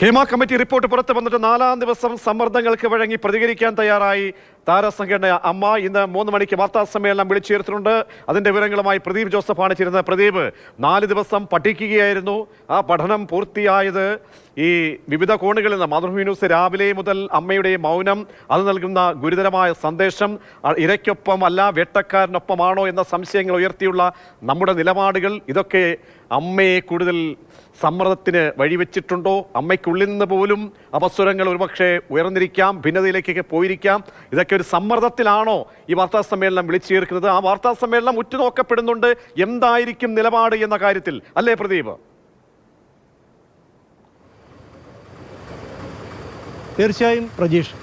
Hema committee report പുറത്തു വന്നിട്ട് നാലാം ദിവസം സമ്മർദ്ദങ്ങൾക്ക് വഴങ്ങി പ്രതികരിക്കാൻ തയ്യാറായി താരസംഘടന അമ്മ ഇന്ന് മൂന്ന് മണിക്ക് വാർത്താ സമ്മേളനം വിളിച്ചു ചേർത്തിട്ടുണ്ട് അതിന്റെ വിവരങ്ങളുമായി പ്രദീപ് ജോസഫ് ആണ് ചേരുന്നത്. പ്രദീപ് നാല് ദിവസം പഠിക്കുകയായിരുന്നു. ആ പഠനം പൂർത്തിയായത് ഈ വിവിധ കോണുകളിൽ നിന്ന് മാതൃഭൂമി ന്യൂസ് രാവിലെ മുതൽ അമ്മയുടെ മൗനം അത് നൽകുന്ന ഗുരുതരമായ സന്ദേശം ഇരയ്ക്കൊപ്പം അല്ല വേട്ടക്കാരനൊപ്പമാണോ എന്ന സംശയങ്ങൾ ഉയർത്തിയുള്ള നമ്മുടെ നിലപാടുകൾ ഇതൊക്കെ അമ്മയെ കൂടുതൽ സമ്മർദ്ദത്തിന് വഴിവെച്ചിട്ടുണ്ടോ? അമ്മയ്ക്കുള്ളിൽ നിന്ന് പോലും അപസ്വരങ്ങൾ ഒരുപക്ഷെ ഉയർന്നിരിക്കാം ഭിന്നതയിലേക്കൊക്കെ പോയിരിക്കാം. ഇതൊക്കെ ഒരു സമ്മർദ്ദത്തിലാണോ ഈ വാർത്താ സമ്മേളനം വിളിച്ചു ചേർക്കുന്നത് ആ വാർത്താ സമ്മേളനം ഉറ്റുനോക്കപ്പെടുന്നുണ്ട്. എന്തായിരിക്കും നിലപാട് എന്ന കാര്യത്തിൽ? അല്ലേ പ്രദീപ്? തീർച്ചയായും പ്രജീഷ്.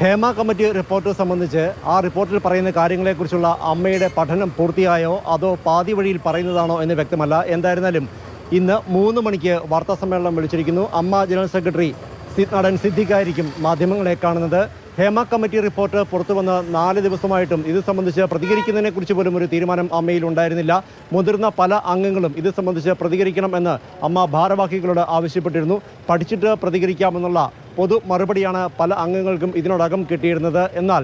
ഹേമ കമ്മിറ്റി റിപ്പോർട്ട് സംബന്ധിച്ച് ആ റിപ്പോർട്ടിൽ പറയുന്ന കാര്യങ്ങളെക്കുറിച്ചുള്ള അമ്മയുടെ പഠനം പൂർത്തിയായോ? അതോ പാതി വഴിയിൽ പറയുന്നതാണോ എന്ന് വ്യക്തമല്ല. എന്തായിരുന്നാലും ഇന്ന് മൂന്ന് മണിക്ക് വാർത്താ സമ്മേളനം വിളിച്ചിരിക്കുന്നു. അമ്മ ജനറൽ സെക്രട്ടറി നടൻ സിദ്ദിഖായിരിക്കും മാധ്യമങ്ങളെ കാണുന്നത്. ഹേമ കമ്മിറ്റി റിപ്പോർട്ട് പുറത്തു വന്ന നാല് ദിവസമായിട്ടും ഇത് സംബന്ധിച്ച് പ്രതികരിക്കുന്നതിനെ കുറിച്ച് പോലും ഒരു തീരുമാനം അമ്മയിൽ ഉണ്ടായിരുന്നില്ല. മുതിർന്ന പല അംഗങ്ങളും ഇത് സംബന്ധിച്ച് പ്രതികരിക്കണം എന്ന് അമ്മ ഭാരവാഹികളോട് ആവശ്യപ്പെട്ടിരുന്നു. പഠിച്ചിട്ട് പ്രതികരിക്കാമെന്നുള്ള പൊതു മറുപടിയാണ് പല അംഗങ്ങൾക്കും ഇതിനോടകം കിട്ടിയിരുന്നത്. എന്നാൽ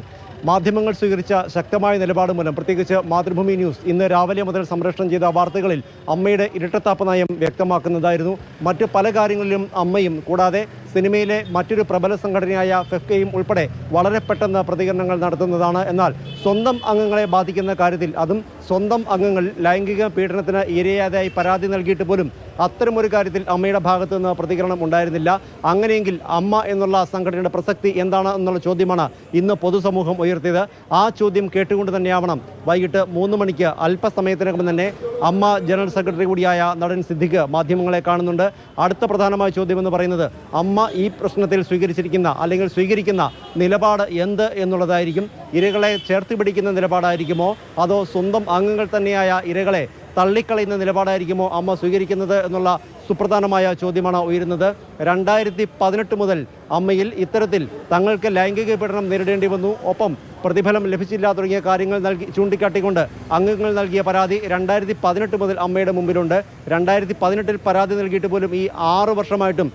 മാധ്യമങ്ങൾ സ്വീകരിച്ച ശക്തമായ നിലപാട് മൂലം പ്രത്യേകിച്ച് മാതൃഭൂമി ന്യൂസ് ഇന്ന് രാവിലെ മുതൽ സംപ്രേഷണം ചെയ്ത വാർത്തകളിൽ അമ്മയുടെ ഇരട്ടത്താപ്പ് നയം വ്യക്തമാക്കുന്നതായിരുന്നു. മറ്റ് പല കാര്യങ്ങളിലും അമ്മയും കൂടാതെ സിനിമയിലെ മറ്റൊരു പ്രബല സംഘടനയായ ഫെഫ്കയും ഉൾപ്പെടെ വളരെ പെട്ടെന്ന് പ്രതികരണങ്ങൾ നടത്തുന്നതാണ്. എന്നാൽ സ്വന്തം അംഗങ്ങളെ ബാധിക്കുന്ന കാര്യത്തിൽ അതും സ്വന്തം അംഗങ്ങൾ ലൈംഗിക പീഡനത്തിന് ഇരയാതായി പരാതി നൽകിയിട്ട് പോലും അത്തരമൊരു കാര്യത്തിൽ അമ്മയുടെ ഭാഗത്തു നിന്ന് പ്രതികരണം ഉണ്ടായിരുന്നില്ല. അങ്ങനെയെങ്കിൽ അമ്മ എന്നുള്ള സംഘടനയുടെ പ്രസക്തി എന്താണ് എന്നുള്ള ചോദ്യമാണ് ഇന്ന് പൊതുസമൂഹം ഉയർത്തിയത്. ആ ചോദ്യം കേട്ടുകൊണ്ട് തന്നെയാവണം. വൈകിട്ട് മൂന്ന് മണിക്ക് അല്പസമയത്തിനകം തന്നെ അമ്മ ജനറൽ സെക്രട്ടറി കൂടിയായ നടൻ സിദ്ദിഖ് മാധ്യമങ്ങളെ കാണുന്നുണ്ട്. അടുത്ത പ്രധാനമായ ചോദ്യം എന്ന് പറയുന്നത് അമ്മ ഈ പ്രശ്നത്തിൽ സ്വീകരിച്ചിരിക്കുന്ന അല്ലെങ്കിൽ സ്വീകരിക്കുന്ന നിലപാട് എന്ത് എന്നുള്ളതായിരിക്കും. ഇരകളെ ചേർത്ത് പിടിക്കുന്ന നിലപാടായിരിക്കുമോ? അതോ സ്വന്തം അംഗങ്ങൾ തന്നെയായ ഇരകളെ തള്ളിക്കളയുന്ന നിലപാടായിരിക്കുമോ അമ്മ സ്വീകരിക്കുന്നത് എന്നുള്ള സുപ്രധാനമായ ചോദ്യമാണ് ഉയരുന്നത്. രണ്ടായിരത്തി പതിനെട്ട് മുതൽ അമ്മയിൽ ഇത്തരത്തിൽ തങ്ങൾക്ക് ലൈംഗിക പീഡനം നേരിടേണ്ടി വന്നു. ഒപ്പം പ്രതിഫലം ലഭിച്ചില്ല തുടങ്ങിയ കാര്യങ്ങൾ നൽകി ചൂണ്ടിക്കാട്ടിക്കൊണ്ട് അംഗങ്ങൾ നൽകിയ പരാതി രണ്ടായിരത്തി പതിനെട്ട് മുതൽ അമ്മയുടെ മുമ്പിലുണ്ട്. രണ്ടായിരത്തി പതിനെട്ടിൽ പരാതി നൽകിയിട്ട് പോലും ഈ ആറു വർഷമായിട്ടും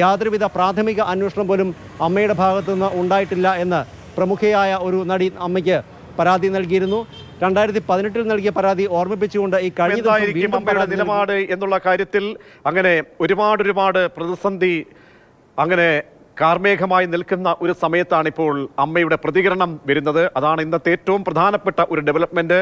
യാതൊരുവിധ പ്രാഥമിക അന്വേഷണം പോലും അമ്മയുടെ ഭാഗത്തുനിന്ന് ഉണ്ടായിട്ടില്ല എന്ന് പ്രമുഖയായ ഒരു നടി അമ്മയ്ക്ക് പരാതി നൽകിയിരുന്നു. രണ്ടായിരത്തി പതിനെട്ടിൽ നൽകിയ പരാതി ഓർമ്മിപ്പിച്ചുകൊണ്ട് ഈ കഴിഞ്ഞ ദിവസം. നിലപാട് എന്നുള്ള കാര്യത്തിൽ അങ്ങനെ ഒരുപാട് ഒരുപാട് പ്രതിസന്ധി അങ്ങനെ കാർമേഘമായി നിൽക്കുന്ന ഒരു സമയത്താണ് ഇപ്പോൾ അമ്മയുടെ പ്രതികരണം വരുന്നത്. അതാണ് ഇന്നത്തെ ഏറ്റവും പ്രധാനപ്പെട്ട ഒരു ഡെവലപ്മെന്റ്